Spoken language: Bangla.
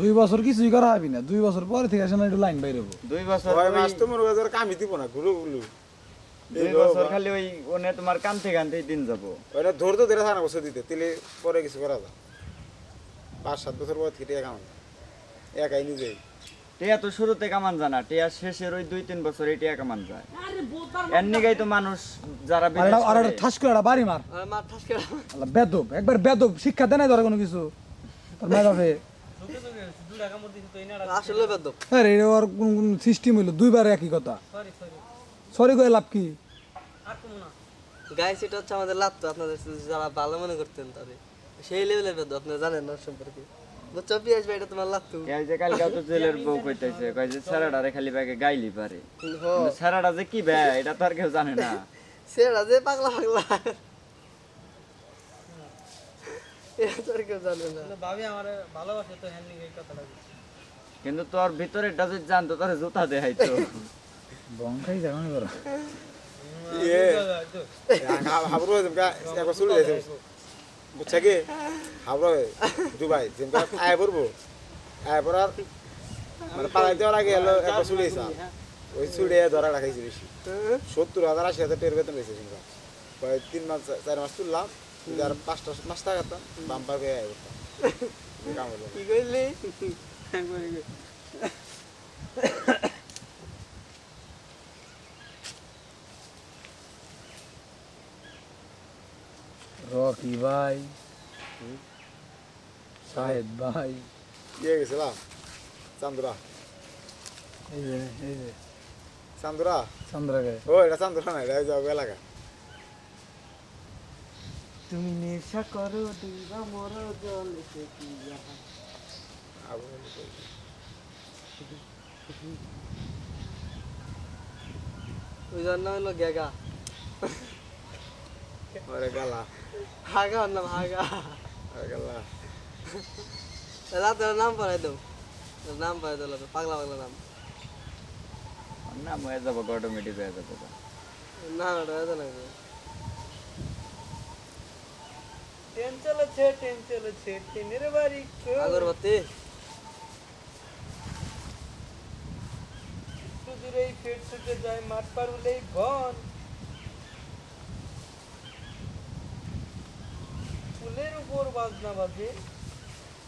দুই বছর কিছুই করা হবি না। দুই বছর পরে থেকে আসে না একটু লাইন বাইরে হব। দুই বছর ছয় ওই- মাস তো মনে কামই দিব না ঘুরু গুলু দুই বছর খালি ওই ওনে তোমার কানতে কানতেই দিন যাব। ধর তো ধরে থানা বছর দিতে তেলে পরে কিছু করা যায়। পাঁচ সাত বছর পর থেকে টিয়া কামান একাই নিজেই টিয়া তো শুরুতে কামান জানা টিয়া শেষের ওই দুই তিন বছর এই টিয়া কামান যায়। এর নিগাই তো মানুষ যারা আর একটা- ঠাস করে একটা বাড়ি মার। মার ঠাস করে। বেদব একবার বেদব শিক্ষা দেয় নাই ধরে কোনো কিছু? তোর মায়ের আরে কোন কোন সিস্টেম হইল দুইবার একই কথা। সরি করে লাভ কি? গায়ে সেটা হচ্ছে আমাদের লাগতো আপনাদের যারা ভালো মনে করতেন তাদের সেই লেভেলের বেদব আপনারা জানেন না সম্পর্কে। বুঝছ পিয়াস ভাই এটা তোমার এই যে কালকে তো জেলের বউ কইতেছে কয় যে খালি ব্যাগে গাইলি পারে। কিন্তু যে কি ব্যা এটা তো আর কেউ জানে না। সেটা যে পাগলা পাগলা এটা তো আর কেউ জানে না ভাবি আমার ভালোবাসে তো হ্যান্ডিং এই কথাটা কিন্তু তোর ভিতরে যদি জানতো তোর জুতা দেখাইতো। বংখাই যাবে না তোরা। হাবরো একবার চলে যাইছে বুঝছে কি? হাবরো দুবাই যেমকা আয় পড়ব। আয় পড়ার মানে পালাই দেওয়ার আগে এলো একবার চলে গেছে ওই চুড়ে ধরা রাখাইছে বেশি। সত্তর হাজার আশি হাজার টের বেতন রয়েছে তিন মাস চার মাস তুললাম। যদি আর পাঁচটা মাস টাকাতাম বাম্পার পেয়ে আয় করতাম কি কইলি? রকি ভাই সাহেদ ভাই। ইয়ে গেছিলাম চান্দুরা। এই যে এই যে। চান্দুরা? চন্দ্রকে। ও এটা চান্দুরা না এটা যাব এলাকা। তুমি নেশা করো দিবা মর জল কি ওই নাম হলো গেগা। ওরে গালা। হাগা ওর নাম হাগা। গালা। রাতে ওর নাম পড়াই দাও ওর নাম পড়াই দাও রাতে, পাগলা পাগলা নাম। না হয়ে যাব অটোমেটিক হয়ে যাব। না ওটা হয়তো না। ট্রেন চলেছে ট্রেনের বাড়ি আগরবাতি সুদূর এই ফেট ছুটে যায় মাঠ পার হলেই বন ফুলের উপর বাজনা বাজে